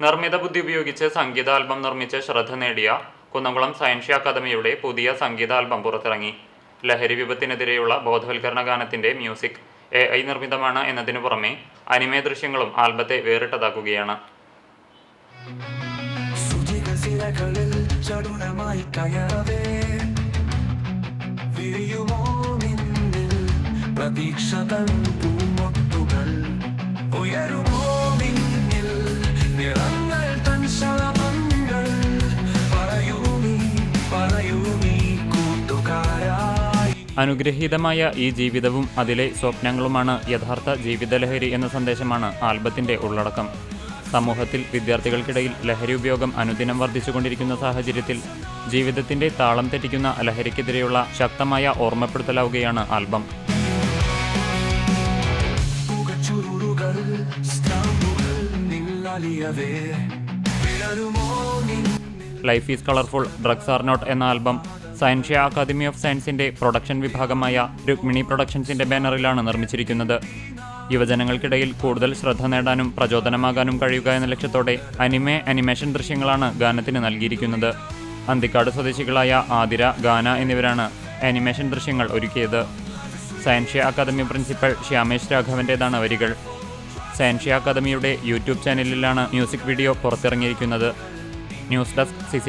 നിർമ്മിത ബുദ്ധി ഉപയോഗിച്ച് സംഗീത ആൽബം നിർമ്മിച്ച് ശ്രദ്ധ നേടിയ കുന്നംകുളം സയൻഷ്യ അക്കാദമിയുടെ പുതിയ സംഗീത ആൽബം പുറത്തിറങ്ങി. ലഹരി വിപത്തിനെതിരെയുള്ള ബോധവൽക്കരണ ഗാനത്തിന്റെ മ്യൂസിക് എ ഐ നിർമ്മിതമാണ് എന്നതിനു പുറമെ അനിമേ ദൃശ്യങ്ങളും ആൽബത്തെ വേറിട്ടതാക്കുകയാണ്. പ്രതീക്ഷ തൻ അനുഗ്രഹീതമായ ഈ ജീവിതവും അതിലെ സ്വപ്നങ്ങളുമാണ് യഥാർത്ഥ ജീവിതലഹരി എന്ന സന്ദേശമാണ് ആൽബത്തിന്റെ ഉള്ളടക്കം. സമൂഹത്തിൽ വിദ്യാർത്ഥികൾക്കിടയിൽ ലഹരി ഉപയോഗം അനുദിനം വർദ്ധിച്ചുകൊണ്ടിരിക്കുന്ന സാഹചര്യത്തിൽ ജീവിതത്തിന്റെ താളം തെറ്റിക്കുന്ന ലഹരിക്കെതിരെയുള്ള ശക്തമായ ഓർമ്മപ്പെടുത്തലാവുകയാണ് album. Life is colourful drugs are not എന്ന ആൽബം സയൻഷ്യ അക്കാദമി ഓഫ് സയൻസിന്റെ പ്രൊഡക്ഷൻ വിഭാഗമായ രുക്മിണി പ്രൊഡക്ഷൻസിന്റെ ബാനറിലാണ് നിർമ്മിച്ചിരിക്കുന്നത്. യുവജനങ്ങൾക്കിടയിൽ കൂടുതൽ ശ്രദ്ധ നേടാനും പ്രചോദനമാകാനും കഴിയുക എന്ന ലക്ഷ്യത്തോടെ അനിമെ അനിമേഷൻ ദൃശ്യങ്ങളാണ് ഗാനത്തിന് നൽകിയിരിക്കുന്നത്. അന്തിക്കാട് സ്വദേശികളായ ആതിര ഗാന എന്നിവരാണ് അനിമേഷൻ ദൃശ്യങ്ങൾ ഒരുക്കിയത്. സയൻഷ്യ അക്കാദമി പ്രിൻസിപ്പൽ ശ്യാമേഷ് രാഘവന്റേതാണ് വരികൾ. സയൻഷ്യ അക്കാദമിയുടെ യൂട്യൂബ് ചാനലിലാണ് music video പുറത്തിറങ്ങിയിരിക്കുന്നത്. News desk C